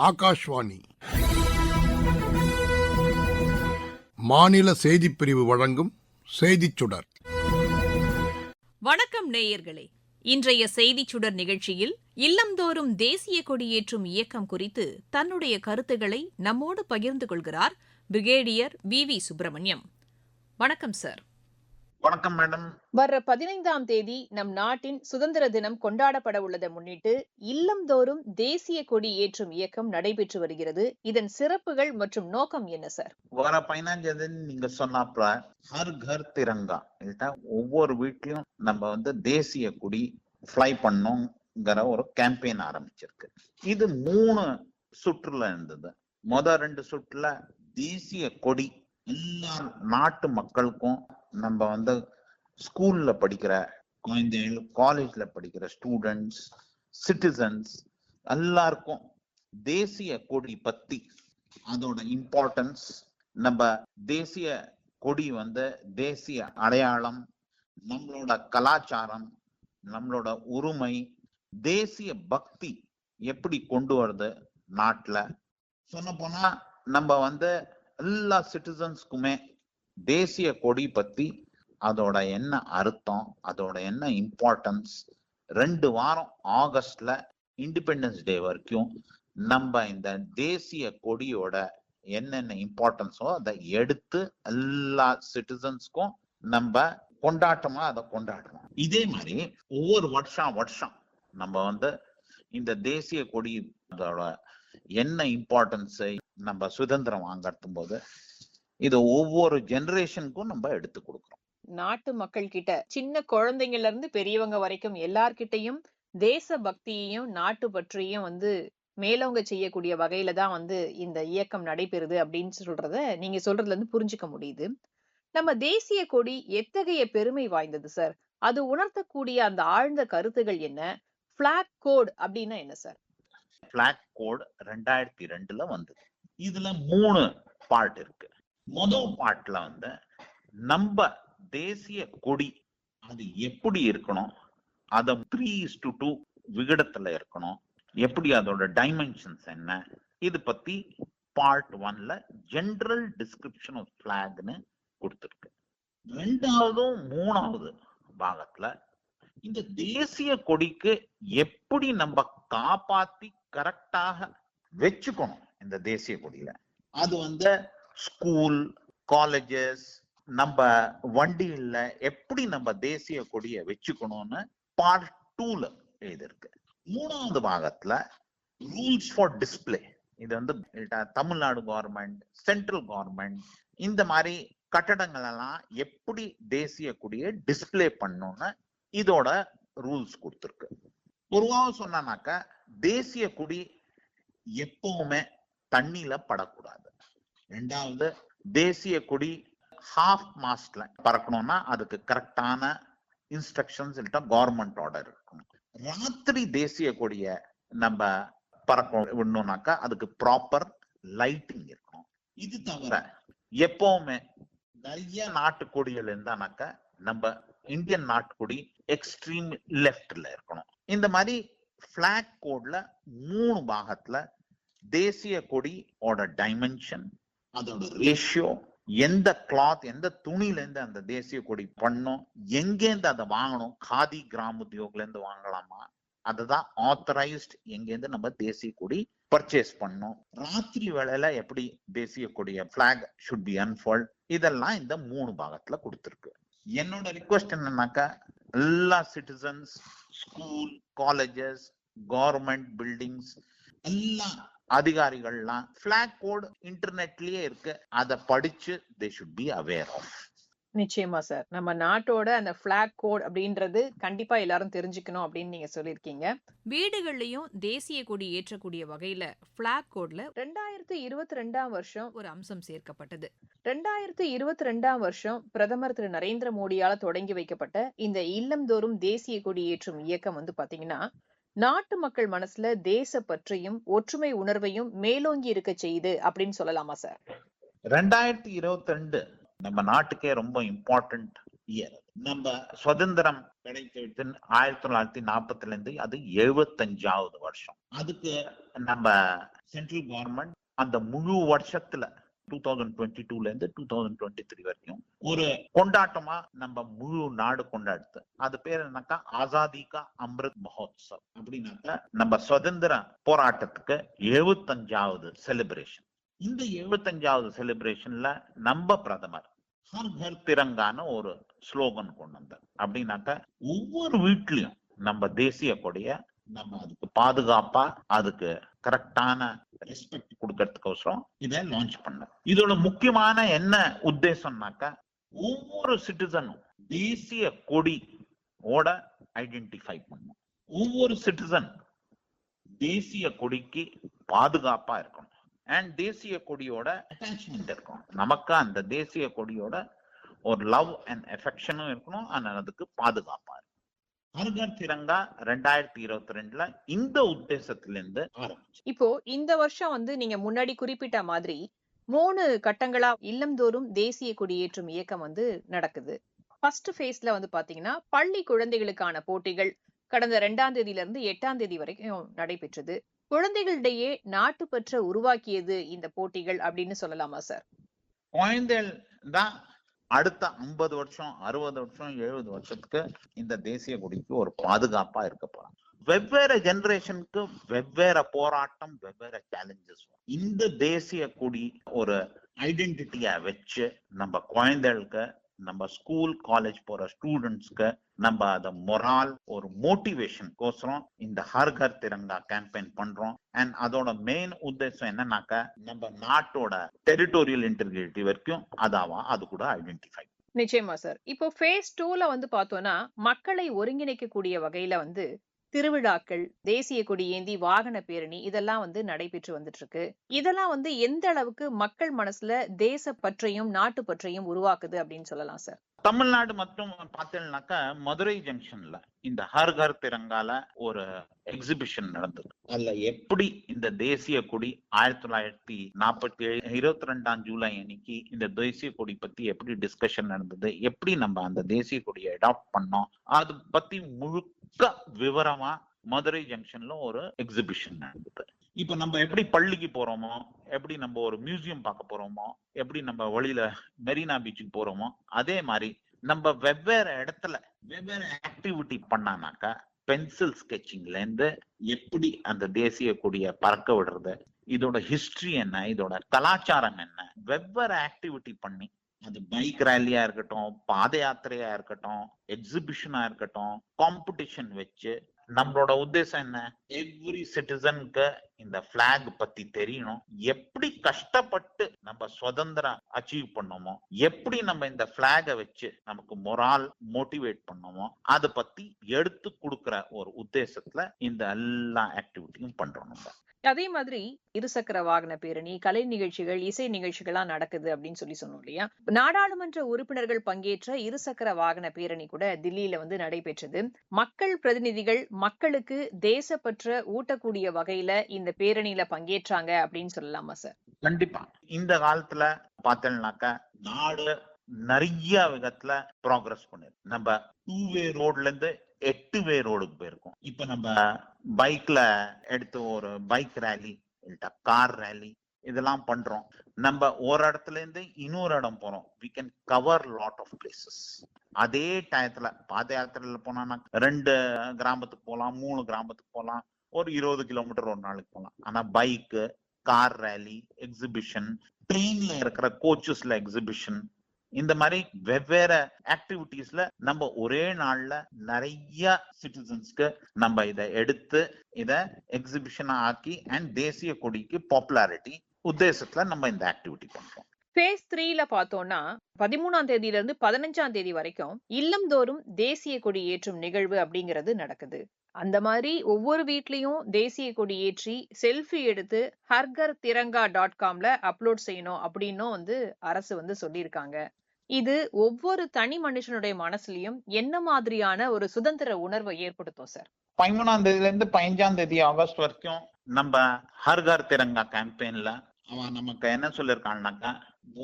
ஆகாஷ்வாணி. மாநில செய்திப் பிரிவு வழங்கும் செய்திச் சுடர். வணக்கம் நேயர்களே. இன்றைய செய்திச் சுடர் நிகழ்ச்சியில் இல்லந்தோறும் தேசிய கொடியேற்றும் இயக்கம் குறித்து தன்னுடைய கருத்துக்களை நம்மோடு பகிர்ந்து கொள்கிறார் பிரிகேடியர் வி வி சுப்பிரமணியம். வணக்கம் சார். வணக்கம் மேடம் வர்ற பதினைந்தாம் தேதி நம் நாட்டின் சுதந்திர தினம் கொண்டாடப்பட உள்ளதை முன்னிட்டு இல்லந்தோறும் தேசிய கொடி ஏற்றும் இயக்கம் நடைபெற்று வருகிறது. இதன் சிறப்புகள் மற்றும் நோக்கம் என்ன சார் வர பதினஞ்சாம் தேதி நீங்க சொன்னாப்ல ஹர் கர் திரங்கா. இல்லட்டா ஒவ்வொரு வீட்லயும் நம்ம வந்து தேசிய கொடி ஃப்ளை பண்ணுங்கிற ஒரு கேம்பெயின் ஆரம்பிச்சிருக்கு. இது மூணு சுற்றுல இருந்தது. முத ரெண்டு சுற்றுல தேசிய கொடி எல்லா நாட்டு மக்களுக்கும் நம்ம வந்து ஸ்கூல்ல படிக்கிற குழந்தைகள் காலேஜ்ல படிக்கிற ஸ்டூடெண்ட்ஸ் சிட்டிசன்ஸ் எல்லாருக்கும் தேசிய கொடி பத்தி அதோட இம்பார்ட்டன்ஸ் நம்ம தேசிய கொடி வந்து தேசிய அடையாளம் நம்மளோட கலாச்சாரம் நம்மளோட உரிமை தேசிய பக்தி எப்படி கொண்டு வருது நாட்டுல? சொல்ல போனா நம்ம வந்து எல்லா சிட்டிசன்ஸ்க்குமே தேசிய கொடி பத்தி அதோட என்ன அர்த்தம் அதோட என்ன இம்பார்ட்டன்ஸ் ரெண்டு வாரம் ஆகஸ்ட்ல இண்டிபெண்டன்ஸ் டே வரைக்கும் நம்ம இந்த தேசிய கொடியோட என்னென்ன இம்பார்ட்டன்ஸோ அதை எடுத்து எல்லா சிட்டிசன்ஸ்க்கும் நம்ம கொண்டாட்டமா அதை கொண்டாடுறோம். இதே மாதிரி ஒவ்வொரு வருஷம் வருஷம் நம்ம வந்து இந்த தேசிய கொடி அதோட என்ன இம்பார்ட்டன்ஸை நம்ம சுதந்திரம் வாங்கறதும் போது இது ஒவ்வொரு ஜெனரேஷனுக்கும் நம்ம எடுத்து கொடுக்குறோம். நாட்டு மக்கள் கிட்ட சின்ன குழந்தைங்கள்ல இருந்து பெரியவங்க வரைக்கும் எல்லார்கிட்டையும் தேச பக்தியையும் நாட்டு பற்றியும் வந்து மேலோங்க செய்யக்கூடிய வகையில தான் வந்து இந்த இயக்கம் நடைபெறுது அப்படின்னு சொல்றத நீங்க சொல்றதுல இருந்து புரிஞ்சுக்க முடியுது. நம்ம தேசிய கொடி எத்தகைய பெருமை வாய்ந்தது சார் அது உணர்த்தக்கூடிய அந்த ஆழ்ந்த கருத்துகள் என்ன? பிளாக் கோட் அப்படின்னா என்ன சார் பிளாக் கோட் ரெண்டாயிரத்தி ரெண்டுல வந்தது. இதுல மூணு பார்ட் இருக்கு. முதல் பார்ட்ல வந்து நம்ம தேசிய கொடி அது எப்படி இருக்கணும்? அத த்ரீ டு டூ விகிடத்துல இருக்கணும். எப்படி அதோட டைமென்ஷன்ஸ் என்ன? இது பத்தி பார்ட் ஒன்ல ஜென்ரல் டிஸ்கிரிப்ஷன் ஆஃப் பிளாக்னு கொடுத்துருக்கு. ரெண்டாவதும் மூணாவது பாகத்துல இந்த தேசிய கொடிக்கு எப்படி நம்ம காப்பாத்தி கரெக்டாக வச்சுக்கணும் இந்த தேசிய கொடியில. அது வந்து ஸ்கூல் காலேஜஸ் நம்ம வண்டியில எப்படி நம்ம தேசிய கொடியை வச்சுக்கணும்னு பார்ட் டூல எழுதிருக்கு மூணாவது பாகத்துல ரூல்ஸ் ஃபார் டிஸ்பிளே இது வந்து தமிழ்நாடு கவர்மெண்ட் சென்ட்ரல் கவர்மெண்ட் இந்த மாதிரி கட்டடங்கள் எல்லாம் எப்படி தேசிய கொடியை டிஸ்பிளே பண்ணணும்னு இதோட ரூல்ஸ் கொடுத்துருக்கு. பொதுவாக சொன்னாக்கா தேசிய கொடி எப்பவுமே தண்ணியில படக்கூடாது. ரெண்டாவது தேசிய கொடி ஹாஃப் மாஸ்ட்ல பறக்கணும்னா அதுக்கு கரெக்டான இன்ஸ்ட்ரக்ஷன்ஸ் இல்லட்டா கவர்மெண்ட் ஆர்டர் இருக்கணும். ராத்திரி தேசிய கொடிய நம்ம பறக்க விடணும்னாக்கா அதுக்கு ப்ராப்பர் லைட்டிங் இருக்கணும். இது தவிர எப்பவுமே நிறைய நாட்டுக்கொடிகள் இருந்தானாக்கா நம்ம இந்தியன் நாட்டுக்கொடி எக்ஸ்ட்ரீம் லெஃப்ட்ல இருக்கணும். இந்த மாதிரி பிளாக் கோட்ல மூணு பாகத்துல தேசிய கொடியோட டைமென்ஷன் அதோட ரேஷியோ எந்த கிளாத் எந்த துணில இருந்து அந்த தேசிய கொடி பண்ணும் எங்கேருந்து அதை வாங்கணும் காதி கிராம உத்தியோகில இருந்து வாங்கலாமா? அதுதான் ஆத்தரைஸ்ட் எங்கேருந்து நம்ம தேசிய கொடி பர்ச்சேஸ் பண்ணும். ராத்திரி வேளையில எப்படி தேசிய கொடிய பிளாக் ஷுட் பி அன்ஃபோல்ட் இதெல்லாம் இந்த மூணு பாகத்துல கொடுத்துருக்கு. என்னோட ரிக்வெஸ்ட் என்னன்னாக்கா எல்லா citizens school colleges government buildings எல்லா அதிகாரிகள்லாம் பிளாக் கோட் இன்டர்நெட்லயே இருக்கு. அதை படிச்சு they should be aware of நிச்சயமா சார். நம்ம நாட்டோட அந்த பிளாக் கோட் அப்படின்றது கண்டிப்பா எல்லாரும் தெரிஞ்சுக்கணும் அப்படின்னு நீங்க சொல்லியிருக்கீங்க. வீடுகள்லயும் தேசிய கொடி ஏற்றக்கூடிய வகையில பிளாக் கோட்ல ரெண்டாயிரத்து இருபத்தி ரெண்டாம் வருஷம் ஒரு அம்சம் சேர்க்கப்பட்டது. ரெண்டாயிரத்து இருபத்தி ரெண்டாம் வருஷம் பிரதமர் திரு. நரேந்திர மோடியால தொடங்கி வைக்கப்பட்ட இந்த இல்லந்தோறும் தேசிய கொடி ஏற்றும் இயக்கம் வந்து பாத்தீங்கன்னா நாட்டு மக்கள் மனசுல தேச பற்றையும் ஒற்றுமை உணர்வையும் மேலோங்கி இருக்க செய்யுது அப்படின்னு சொல்லலாமா சார்? ரெண்டாயிரத்தி இருபத்தி ரெண்டு நம்ம நாட்டுக்கே ரொம்ப இம்பார்ட்டன்ட் இயர் நம்ம சுதந்திரம் கிடைத்தது ஆயிரத்தி தொள்ளாயிரத்தி நாற்பதுல இருந்து அது எழுபத்தஞ்சாவது வருஷம். அதுக்கு நம்ம சென்ட்ரல் கவர்மெண்ட் அந்த முழு வருஷத்துல டூ தௌசண்ட் டுவெண்ட்டி டூல இருந்து டூ தௌசண்ட் டுவெண்ட்டி த்ரீ வரைக்கும் ஒரு கொண்டாட்டமா நம்ம முழு நாடு கொண்டாடுது. அது பேர் என்னக்கா? ஆசாதிகா அமிர்த் அப்படின்னாக்கா நம்ம சுதந்திர போராட்டத்துக்கு எழுபத்தஞ்சாவது செலிப்ரேஷன் இந்த எழுபத்தஞ்சாவது செலிப்ரேஷன்ல நம்ம பிரதமர் ஹர் ஹர் திரங்கான ஒரு ஸ்லோகன் கொண்டு வந்தார். அப்படின்னாக்கா ஒவ்வொரு வீட்லயும் நம்ம தேசிய கொடிய நம்ம அதுக்கு பாதுகாப்பா அதுக்கு கரெக்டான ரெஸ்பெக்ட் கொடுக்கறதுக்கோசரம் இதை லான்ச் பண்ண இதோட முக்கியமான என்ன உத்தேசம்னாக்கா ஒவ்வொரு சிட்டிசனும் தேசிய கொடி ஓட ஐடென்டிஃபை பண்ணும். ஒவ்வொரு சிட்டிசன் தேசிய கொடிக்கு பாதுகாப்பா இருக்கணும். அண்ட் தேசிய கொடியோட அட்டாச்மெண்ட் இருக்கணும். நமக்கு அந்த தேசிய கொடியோட ஒரு லவ் அண்ட் எஃபெக்ஷனும் இருக்கணும். ஆனால் அதுக்கு பாதுகாப்பா இருக்கும் ஹர்கர் திரங்கா ரெண்டாயிரத்தி இருபத்தி ரெண்டுல இந்த உத்தேசத்திலிருந்து ஆரம்பிச்சு. இப்போ இந்த வருஷம் வந்து நீங்க முன்னாடி குறிப்பிட்ட மாதிரி மூணு கட்டங்களா இல்லம்தோறும் தேசிய கொடியேற்றும் இயக்கம் வந்து நடக்குது. ஃபர்ஸ்ட் ஃபேஸ்ல வந்து பாத்தீங்கன்னா பள்ளி குழந்தைகளுக்கான போட்டிகள் கடந்த ரெண்டாம் தேதியில இருந்து எட்டாம் தேதி வரைக்கும் நடைபெற்றது. குழந்தைகளிடையே நாட்டுப்பற்ற உருவாக்கியது இந்த போட்டிகள் அப்படின்னு சொல்லலாமா சார்? குழந்தைகள் தான் அடுத்த ஐம்பது வருஷம் அறுபது வருஷம் எழுபது வருஷத்துக்கு இந்த தேசிய கொடிக்கு ஒரு பாதுகாப்பா இருக்க போறாங்க. வெவ்வேறு ஜெனரேஷனுக்கு வெவ்வேறு போராட்டம் வெவ்வேறு சேலஞ்சஸ் இந்த தேசிய கொடி ஒரு ஐடென்டிட்டியா வச்சு நம்ம குழந்தைகளுக்கு நம்ம ஸ்கூல் காலேஜ் போற ஸ்டூடெண்ட்ஸ்க்கு நம்ம அத மொரால் ஒரு மோட்டிவேஷன் கோசரம் இந்த ஹர் கர் திரங்கா கேம்பெயின் பண்றோம். அண்ட் அதோட மெயின் உத்தேசம் என்னன்னாக்கா நம்ம நாட்டோட டெரிட்டோரியல் இன்டெகிரிட்டி வரைக்கும் அதாவா அது கூட ஐடென்டிஃபை நிச்சயமா சார் இப்போ ஃபேஸ் டூல வந்து பார்த்தோம்னா மக்களை ஒருங்கிணைக்கக்கூடிய வகையில வந்து திருவிழாக்கள் தேசிய கொடி ஏந்தி வாகன பேரணி இதெல்லாம் வந்து நடைபெற்று வந்துட்டு இருக்கு இதெல்லாம் வந்து எந்த அளவுக்கு மக்கள் மனசுல தேச பற்றையும் நாட்டு பற்றையும் உருவாக்குது அப்படின்னு சொல்லலாம் சார்? தமிழ்நாடு மற்றும் பார்த்தீங்கன்னாக்கா மதுரை ஜங்ஷன்ல இந்த ஹர் ஹர் திரங்கால ஒரு எக்ஸிபிஷன் நடந்தது. அதுல எப்படி இந்த தேசிய கொடி ஆயிரத்தி தொள்ளாயிரத்தி நாற்பத்தி ஏழு இருபத்தி ரெண்டாம் ஜூலை அன்னைக்கு இந்த தேசிய கொடி பத்தி எப்படி டிஸ்கஷன் நடந்தது? எப்படி நம்ம அந்த தேசிய கொடியை அடாப்ட் பண்ணோம்? அது பத்தி முழுக்க விவரமா மதுரை ஜங்ஷன்ல ஒரு எக்ஸிபிஷன் நடந்தது. இப்ப நம்ம எப்படி பள்ளிக்கு போறோமோ எப்படி நம்ம ஒரு மியூசியம் பார்க்க போறோமோ எப்படி நம்ம வழியில மெரினா பீச்சுக்கு போறோமோ அதே மாதிரி நம்ம வெவ்வேறு இடத்துல வெவ்வேறு ஆக்டிவிட்டி பண்ணானாக்கா பென்சில் ஸ்கெச்சிங்ல இருந்து எப்படி அந்த தேசிய கொடியை பறக்க விடுறது இதோட ஹிஸ்டரி என்ன இதோட கலாச்சாரம் என்ன வெவ்வேறு ஆக்டிவிட்டி பண்ணி அது பைக் ரேலியா இருக்கட்டும் பாத யாத்திரையா இருக்கட்டும் எக்ஸிபிஷனா இருக்கட்டும் காம்படிஷன் வச்சு நம்மளோட உத்தேசம் என்ன? எவ்ரி சிட்டிசனுக்கு இந்த பிளாக் பத்தி தெரியணும். எப்படி கஷ்டப்பட்டு நம்ம சுதந்திரம் அச்சீவ் பண்ணோமோ எப்படி நம்ம இந்த பிளாக வச்சு நமக்கு மொரால் மோட்டிவேட் பண்ணோமோ அதை பத்தி எடுத்து கொடுக்குற ஒரு உத்தேசத்துல இந்த எல்லா ஆக்டிவிட்டியும் பண்றோம் நம்ம. அதே மாதிரி இருசக்கர வாகன பேரணி கலை நிகழ்ச்சிகள் இசை நிகழ்ச்சிகள்லாம் நடக்குது அப்படின்னு சொல்லி சொன்னோம் இல்லையா? நாடாளுமன்ற உறுப்பினர்கள் பங்கேற்ற இருசக்கர வாகன பேரணி கூட தில்லியில வந்து நடைபெற்றது. மக்கள் பிரதிநிதிகள் மக்களுக்கு தேசப்பற்ற ஊட்டக்கூடிய வகையில இந்த பேரணியில பங்கேற்றாங்க அப்படின்னு சொல்லலாமா சார்? கண்டிப்பா. இந்த காலத்துல பார்த்தோம்னாக்க நாடு நிறைய விதத்துல ப்ராக்ரஸ் பண்ணிருக்கு. நம்ம டூ வே ரோட்ல இருந்து எட்டு வே ரோடுக்கு போயிருக்கோம். இப்ப நம்ம பைக்ல எடுத்து ஒரு பைக் ரேலி இல்லட்டா கார் ரேலி இதெல்லாம் பண்றோம். நம்ம ஒரு இடத்துல இருந்து இன்னொரு இடம் போறோம். We can cover lot of places அதே டயத்துல பாத யாத்திரையில போனா ரெண்டு கிராமத்துக்கு போகலாம் மூணு கிராமத்துக்கு போகலாம் ஒரு இருபது கிலோமீட்டர் ஒரு நாளைக்கு போகலாம் ஆனா பைக்கு கார் ரேலி எக்ஸிபிஷன் ட்ரெயின்ல இருக்கிற கோச்சஸ்ல எக்ஸிபிஷன் இந்த மாதிரி வெவ்வேறு ஆக்டிவிட்டீஸ்ல நம்ம ஒரே நாள்ல நிறைய சிட்டிசன்ஸ்க்கு நம்ம இதை எடுத்து இதை எக்ஸிபிஷனா ஆக்கி அண்ட் தேசிய கொடிக்கு பாப்புலாரிட்டி உத்தேசத்துல நம்ம இந்த ஆக்டிவிட்டி பண்றோம். ஃபேஸ் த்ரீல பார்த்தோம்னா பதிமூணாம் தேதியில இருந்து பதினஞ்சாம் தேதி வரைக்கும் இல்லம்தோறும் தேசிய கொடி ஏற்றும் நிகழ்வு அப்படிங்கிறது நடக்குது. அந்த மாதிரி ஒவ்வொரு வீட்லயும் தேசிய கொடி ஏற்றி செல்ஃபி எடுத்து ஹர்கர் திரங்கா டாட் காம்ல அப்லோட் செய்யணும் அப்படின்னும் வந்து அரசு வந்து சொல்லியிருக்காங்க. இது ஒவ்வொரு தனி மனுஷனுடைய மனசுலயும் என்ன மாதிரியான ஒரு சுதந்திர உணர்வை ஏற்படுத்தும் சார்? பதிமூணாம் தேதியில இருந்து பதினஞ்சாம் தேதி ஆகஸ்ட் வரைக்கும் நம்ம ஹர்கர் திரங்கா கேம்பெயின்ல அவன் நமக்கு என்ன சொல்லியிருக்கான்னாக்கா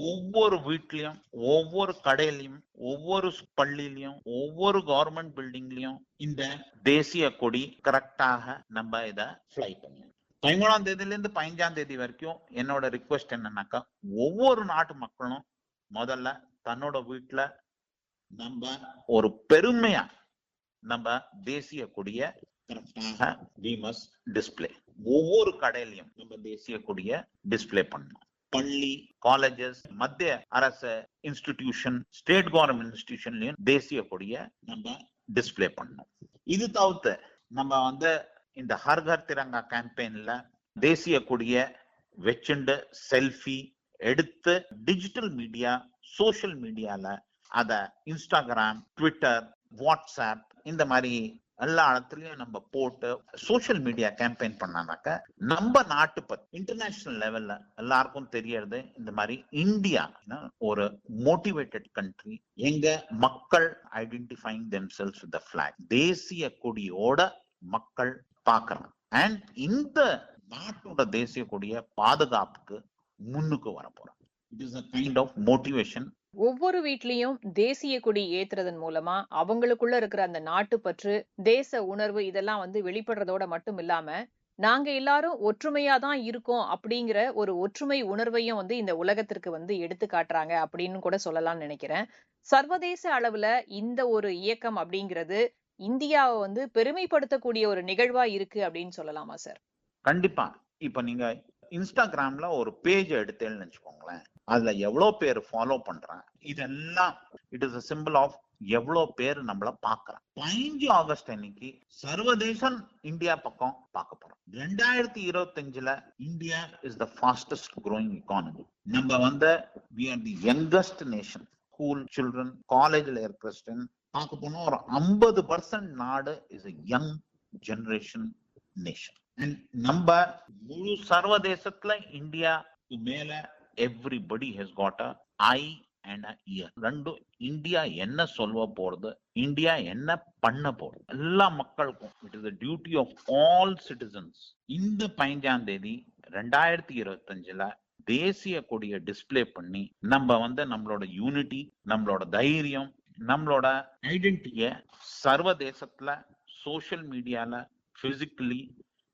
ஒவ்வொரு வீட்லயும் ஒவ்வொரு கடையிலயும் ஒவ்வொரு பள்ளியிலயும் ஒவ்வொரு கவர்மெண்ட் பில்டிங்லயும் இந்த தேசிய கொடி கரெக்டாக நம்ம இத ஃபிளை பண்ணணும். பதிமூணாம் தேதியில இருந்து பதினஞ்சாம் தேதி வரைக்கும் என்னோட ரிக்வெஸ்ட் என்னன்னாக்கா ஒவ்வொரு நாட்டு மக்களும் முதல்ல தன்னோட வீட்டுல நம்ம ஒரு பெருமையா நம்ம தேசிய கொடிய டிஸ்பிளே ஒவ்வொரு கடையிலையும் நம்ம தேசிய கொடிய டிஸ்பிளே பண்ணணும். பள்ளி காலேஜஸ் மத்திய அரசு இன்ஸ்டிடியூஷன் ஸ்டேட் கவர்மெண்ட் இன்ஸ்டிடியூஷன்லயும் தேசிய கொடிய நம்ம டிஸ்பிளே பண்ணணும். இது தவிர்த்து நம்ம வந்து இந்த ஹர் ஹர் திரங்கா கேம்பெயின்ல தேசிய கொடிய வச்சுண்டு செல்ஃபி எடுத்து டிஜிட்டல் மீடியா சோஷியல் மீடியால அத இன்ஸ்டாகிராம் ட்விட்டர் வாட்ஸ்அப் இந்த மாதிரி எல்லா இடத்துலயும் நம்ம போட்டு சோசியல் மீடியா கேம்பெயின் பண்ணானாக்க நம்ம நாட்டு பத்தி இன்டர்நேஷனல் லெவல்ல எல்லாருக்கும் தெரியறது இந்த மாதிரி இந்தியா ஒரு மோட்டிவேட்டட் கண்ட்ரி எங்க மக்கள் ஐடென்டிஃபைங் தெம்செல்ஸ் வித் பிளாக் தேசிய கொடியோட மக்கள் பாக்குறாங்க அண்ட் இந்த நாட்டோட தேசிய கொடிய பாதுகாப்புக்கு முன்னுக்கு வர போறோம் it is a kind of motivation ஒவ்வொரு வீட்லயும் தேசிய கொடி ஏத்துறதன் மூலமா அவங்களுக்குள்ள இருக்கிற அந்த நாட்டுப்பற்று தேச உணர்வு இதெல்லாம் வந்து வெளிப்படுறதோட மட்டும் இல்லாம நாங்க எல்லாரும் ஒற்றுமையா தான் இருக்கோம் அப்படிங்கிற ஒரு ஒற்றுமை உணர்வையும் வந்து இந்த உலகத்திற்கு வந்து எடுத்து காட்டுறாங்க அப்படின்னு கூட சொல்லலாம்னு நினைக்கிறேன். சர்வதேச அளவுல இந்த ஒரு இயக்கம் அப்படிங்கிறது இந்தியாவை வந்து பெருமைப்படுத்தக்கூடிய ஒரு நிகழ்வா இருக்கு அப்படின்னு சொல்லலாமா சார் கண்டிப்பா. இப்ப நீங்க இன்ஸ்டாகிராம்ல ஒரு பேஜ் எடுத்தேன்னு வச்சுக்கோங்களேன். அதுல எவ்வளவு பேர் ஃபாலோ பண்றாங்க? இதெல்லாம் it is a simple of எவ்வளவு பேர் நம்மள பாக்குறாங்க. பதினஞ்சு ஆகஸ்ட் அன்னைக்கு சர்வதேசம் இந்தியா பக்கம் பார்க்க போறோம். ரெண்டாயிரத்தி இருபத்தஞ்சுல India is the fastest growing economy நம்ம வந்து we are the youngest nation school children காலேஜ்ல இருக்கிற ஸ்டூடெண்ட் பார்க்க போனா ஒரு ஐம்பது பர்சன்ட் நாடு is a young generation nation and நம்ம முழு சர்வதேசத்துல இந்தியா மேல everybody has got a eye and a ear ரெண்டும் இந்தியா என்ன சொல்ல போறது? இந்தியா என்ன பண்ண போறது? எல்லா மக்களுக்கும் it is duty of all citizens இந்த பதினஞ்சாம் தேதி ரெண்டாயிரத்தி இருபத்தஞ்சுல தேசிய கொடியை டிஸ்ப்ளே பண்ணி நம்ம வந்து நம்மளோட யூனிட்டி நம்மளோட தைரியம் நம்மளோட ஐடென்டிட்டிய சர்வதேசத்துல சோசியல் மீடியால physically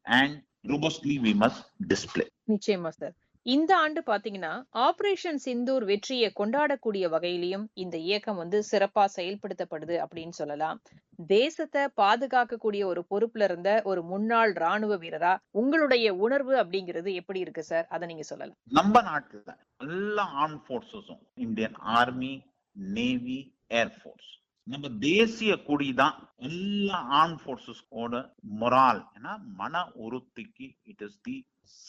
and robustly we must display நிச்சயமா சார் இந்த ஆண்டு பாத்தீங்கன்னா ஆபரேஷன் சிந்தூர் வெற்றியை கொண்டாடக்கூடிய வகையிலையும் இந்த இயக்கம் வந்து சிறப்பா செயல்படுத்தப்படுது அப்படின்னு சொல்லலாம். தேசத்தை பாதுகாக்கக்கூடிய ஒரு பொறுப்புல இருந்த ஒரு முன்னாள் ராணுவ வீரரா உங்களுடைய உணர்வு அப்படிங்கிறது எப்படி இருக்கு சார் அதை நீங்க சொல்லலாம். நம்ம நாட்டுல எல்லா arm போர்சஸும் Indian army navy air force நம்ம தேசிய கொடி தான் எல்லா ஆர்ம் போர்சஸ்கோட மொரால் ஏன்னா மன உறுத்திக்கு it is the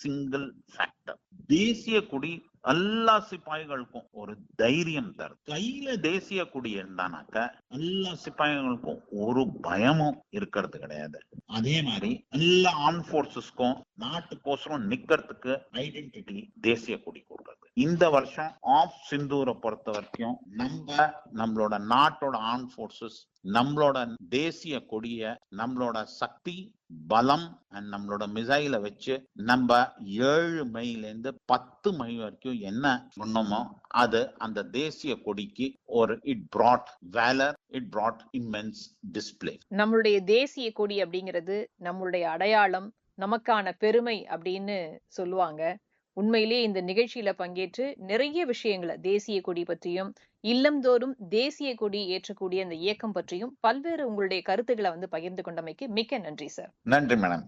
single factor தேசிய கொடி எல்லா சிப்பாய்களுக்கும் ஒரு தைரியம் தரும். கையில தேசிய கொடி இருந்தானாக்க எல்லா சிப்பாய்களுக்கும் ஒரு பயமும் இருக்கிறது கிடையாது. அதே மாதிரி எல்லா ஆர்ம் போர்சஸ்க்கும் நாட்டுக்கோசரம் நிக்கிறதுக்கு ஐடென்டிட்டி தேசிய கொடி கொடுக்கறது. இந்த வருஷம் ஆஃப் சிந்தூரை பொறுத்த வரைக்கும் நம்ம நம்மளோட நாட்டோட ஆர்ம் போர்சஸ் நம்மளோட தேசிய கொடிய நம்மளோட சக்தி பலம் அண்ட் நம்மளோட மிசைல வச்சு நம்ம ஏழு மைல இருந்து பத்து மை வரைக்கும் என்ன பண்ணோமோ அது அந்த தேசிய கொடிக்கு ஒரு it brought valour it brought immense display நம்மளுடைய தேசிய கொடி அப்படிங்கிறது நம்மளுடைய அடையாளம் நமக்கான பெருமை அப்படின்னு சொல்லுவாங்க. உண்மையிலேயே இந்த நிகழ்ச்சியில பங்கேற்று நிறைய விஷயங்களை தேசிய கொடி பற்றியும் இல்லம்தோறும் தேசிய கொடி ஏற்றக்கூடிய அந்த இயக்கம் பற்றியும் பல்வேறு உங்களுடைய கருத்துக்களை வந்து பகிர்ந்து கொண்டமைக்கு மிக்க நன்றி சார். நன்றி மேடம்.